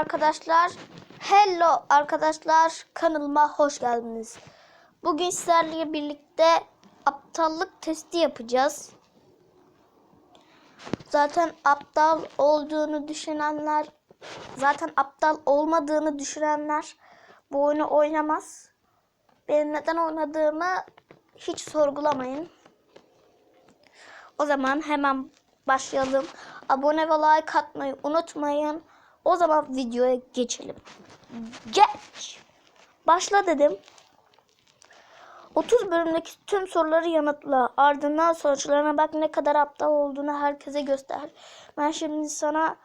arkadaşlar. Hello arkadaşlar. Kanalıma hoş geldiniz. Bugün sizlerle birlikte aptallık testi yapacağız. Zaten aptal olduğunu düşünenler, zaten aptal olmadığını düşünenler bu oyunu oynamaz. Benim neden oynadığımı hiç sorgulamayın. O zaman hemen başlayalım. Abone ve like atmayı unutmayın. O zaman videoya geçelim. Geç. Başla dedim. 30 bölümdeki tüm soruları yanıtla. Ardından sonuçlarına bak ne kadar aptal olduğunu herkese göster. Ben şimdi sana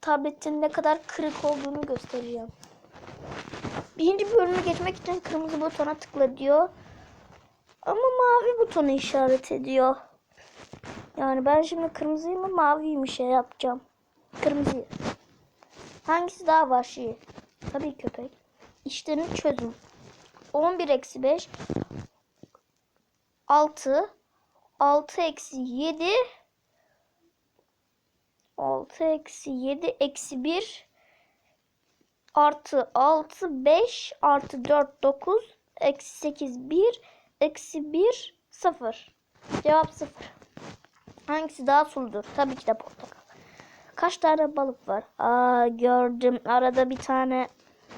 tabletin ne kadar kırık olduğunu göstereceğim. Birinci bölümü geçmek için kırmızı butona tıkla diyor. Ama mavi butonu işaret ediyor. Yani ben şimdi kırmızıyı mı maviyi mi şey yapacağım? Kırmızıyı. Hangisi daha vahşi? Tabii köpek. İşlerini çözün. 11 eksi 5 6 6 eksi 7 6 eksi 7 eksi 1 artı 6 5 artı 4 9 eksi 8 1 eksi 1 0 cevap 0 hangisi daha suludur? Tabii ki de portakal kaç tane balık var? Aa gördüm. Arada bir tane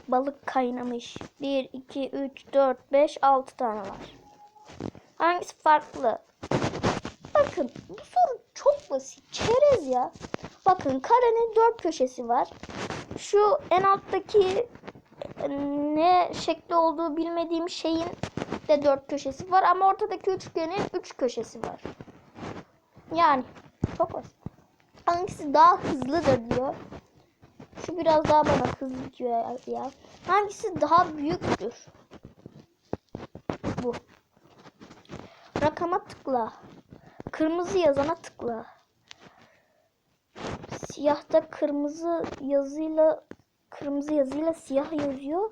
balık kaynamış. 1 2 3 4 5 6 tane var. Hangisi farklı? Bakın bu soru çok basit çerez ya. Bakın karenin dört köşesi var. Şu en alttaki e, ne şekli olduğu bilmediğim şeyin de dört köşesi var ama ortadaki üçgenin üç köşesi var. Yani çok basit. Hangisi daha hızlıdır diyor. Şu biraz daha bana hızlı diyor ya. Hangisi daha büyüktür? Bu. Rakama tıkla. Kırmızı yazana tıkla. Siyahta kırmızı yazıyla kırmızı yazıyla siyah yazıyor.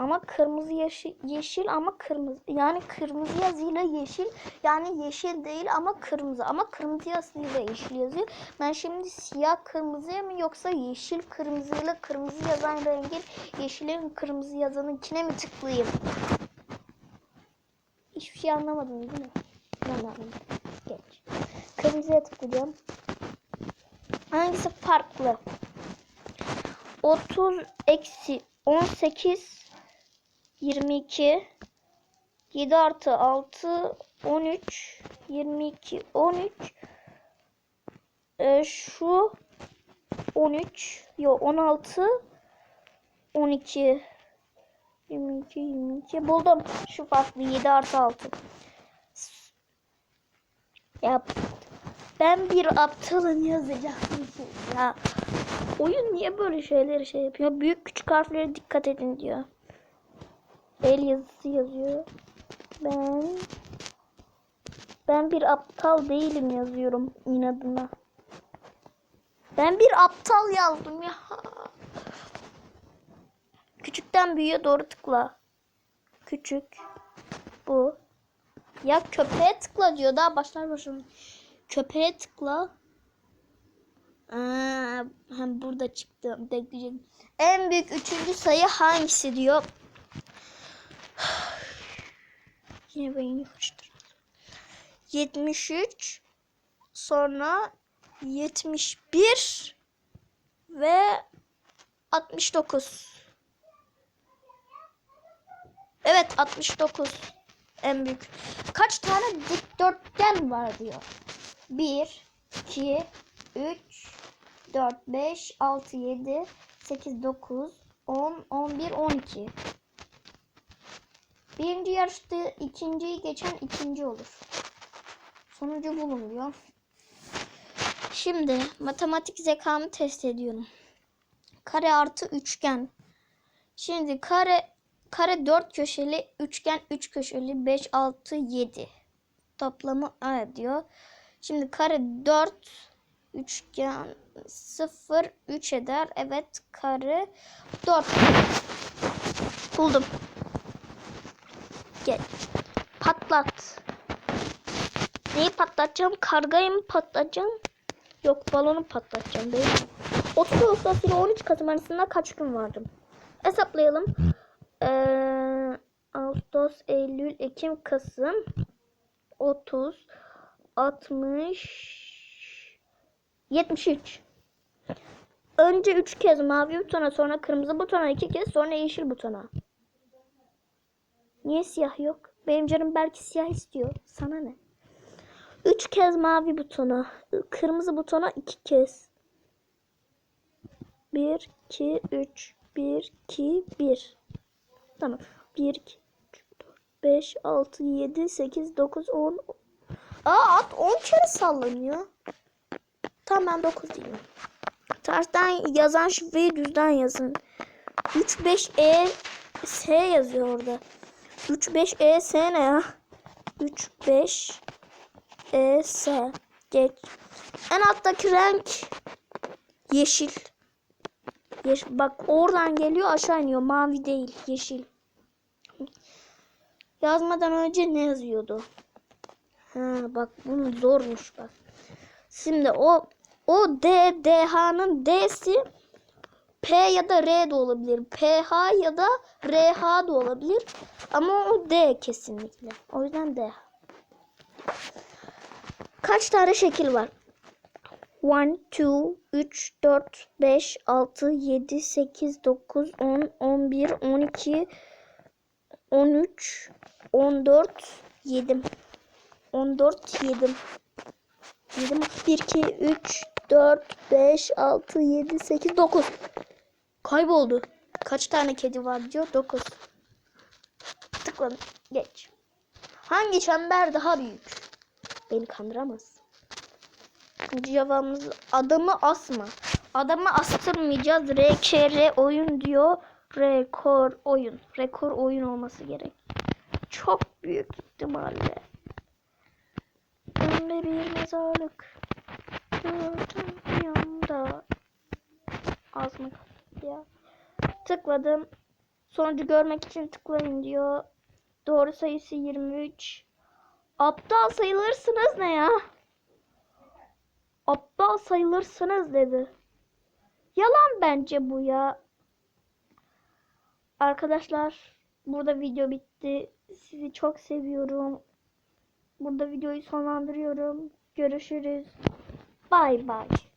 Ama kırmızı yeşil, yeşil ama kırmızı. Yani kırmızı yazıyla yeşil. Yani yeşil değil ama kırmızı. Ama kırmızı yazıyla yeşil yazıyor. Ben şimdi siyah kırmızıya mı yoksa yeşil kırmızıyla kırmızı yazan rengin yeşilin kırmızı yazanınkine mi tıklayayım? Hiçbir şey anlamadım değil mi? Anlamadım. Geç. Kırmızıya tıklayacağım. Hangisi farklı? 30 eksi 18 22 7 artı 6 13 22 13 ee, şu 13 yok 16 12 22 22 buldum. Şu farklı 7 artı 6 ya ben bir aptalın yazacaksın ya oyun niye böyle şeyleri şey yapıyor? Büyük küçük harflere dikkat edin diyor el yazısı yazıyor. Ben ben bir aptal değilim yazıyorum inadına. Ben bir aptal yazdım ya. Küçükten büyüğe doğru tıkla. Küçük. Bu. Ya köpeğe tıkla diyor. Daha başlar başım. Köpeğe tıkla. Aa, hem burada çıktı. Bekleyeceğim. En büyük üçüncü sayı hangisi diyor. Yine beyni karıştırdım. 73 sonra 71 ve 69. Evet 69 en büyük. Kaç tane dikdörtgen var diyor. 1 2 3 4 5 6 7 8 9 10 11 12 Birinci yarışta ikinciyi geçen ikinci olur. Sonucu bulun diyor. Şimdi matematik zekamı test ediyorum. Kare artı üçgen. Şimdi kare kare 4 köşeli, üçgen 3 köşeli 5 6 7. Toplamı A diyor. Şimdi kare 4 üçgen 0 3 eder. Evet kare 4. Buldum. Gel. Patlat. Neyi patlatacağım? Kargayı mı patlatacağım? Yok balonu patlatacağım değil mi? 30 Ağustos ile 13 Kasım arasında kaç gün vardı? Hesaplayalım. Ee, Ağustos, Eylül, Ekim, Kasım 30 60 73 Önce 3 kez mavi butona sonra kırmızı butona 2 kez sonra yeşil butona. Niye siyah yok? Benim canım belki siyah istiyor. Sana ne? 3 kez mavi butona, kırmızı butona 2 kez. 1 2 3 1 2 1. Tamam. 1 2 3 4 5 6 7 8 9 10 Aa at 10 kere sallanıyor. Tamam ben 9 diyeyim. Tersten yazan şifreyi düzden yazın. 3 5 E S yazıyor orada. 3 5 E S ne ya? 3 5 E S geç. En alttaki renk yeşil. Yeş bak oradan geliyor aşağı iniyor. Mavi değil, yeşil. Yazmadan önce ne yazıyordu? Ha bak bunu zormuş bak. Şimdi o o D DH'nın D'si P ya da R de olabilir. PH ya da RH da olabilir. Ama o D kesinlikle. O yüzden D. Kaç tane şekil var? 1, 2, 3, 4, 5, 6, 7, 8, 9, 10, 11, 12, 13, 14, 7. 14, 7. 7 mi? 1, 2, 3, 4, 5, 6, 7, 8, 9. Kayboldu. Kaç tane kedi var diyor? 9. Tıkladım. Geç. Hangi çember daha büyük? Beni kandıramaz. Cevabımız adamı asma. Adamı astırmayacağız. RKR oyun diyor. Rekor oyun. Rekor oyun olması gerek. Çok büyük ihtimalle. Önde bir mezarlık. Gördüm yanımda. Ağzıma kapattı ya. Tıkladım. Sonucu görmek için tıklayın diyor. Doğru sayısı 23. Aptal sayılırsınız ne ya? Aptal sayılırsınız dedi. Yalan bence bu ya. Arkadaşlar burada video bitti. Sizi çok seviyorum. Burada videoyu sonlandırıyorum. Görüşürüz. Bay bay.